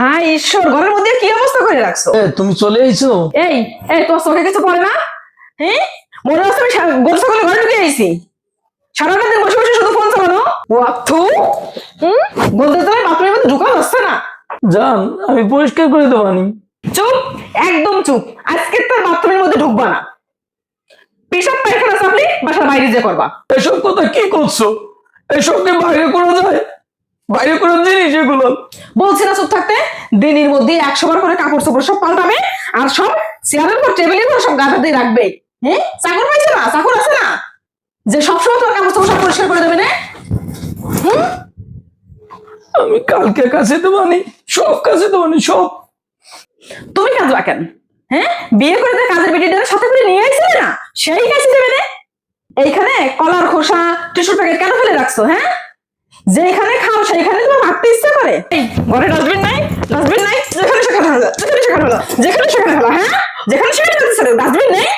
High ঈশ্বর ঘরের মধ্যে কি অবস্থা করে রাখছো? এ তুমি চলে আইছো এই এই তোমার চোখে কিছু পড়ে না? হ্যাঁ? মনে হচ্ছে আমি গরু ঘরে ঢুকে আইছি বসে বসে শুধু ফোন চালানো। ওয়াথু হুম? বলতে তোমার বাথরুমের মধ্যে ঢুকা যাচ্ছে না। জান আমি পরিষ্কার করে দেবানি চুপ একদম চুপ। আজকে তার বাথরুমের মধ্যে ঢুকবা না। পেশাব পায়খানা চাপলি বাসার বাইরে যে করবা এসব কথা কি করছ? এসবকে বাইরে করা যায়? বাইরে করার জিনিস এগুলো। বলছি না চুপ থাকতে দিনের মধ্যে একশো বার করে কাপড় চোপড় সব পাল্টাবে আর সব চেয়ারের উপর টেবিলের উপর সব গাদা দিয়ে রাখবে। হ্যাঁ? চাকর পাইছে না? চাকর আছে না? যে সবসময় তোমার কাপড় চোপড় সব পরিষ্কার করে দেবে না? হুম? আমি কালকে কাছে দেবানি সব কাছে দেবানি সব। তুমি কাজ রাখেন হ্যাঁ? বিয়ে করে তো কাজের বেটিটার সাথে করে নিয়ে আসছিলে না? সেই কাছে দেবে না? এইখানে কলার খোসা টিস্যুর প্যাকেট কেন ফেলে রাখছো হ্যাঁ? যেখানে খাও, সেখানে তোমার ভাবতে ইচ্ছা করে। ঘরে ডাস্টবিন নাই? ডাস্টবিন নাই? যেখানে সেখানে হলো, যেখানে সেখানে হলো, যেখানে সেখানে হলো হ্যাঁ? যেখানে সেখানে ডাস্টবিন নেই?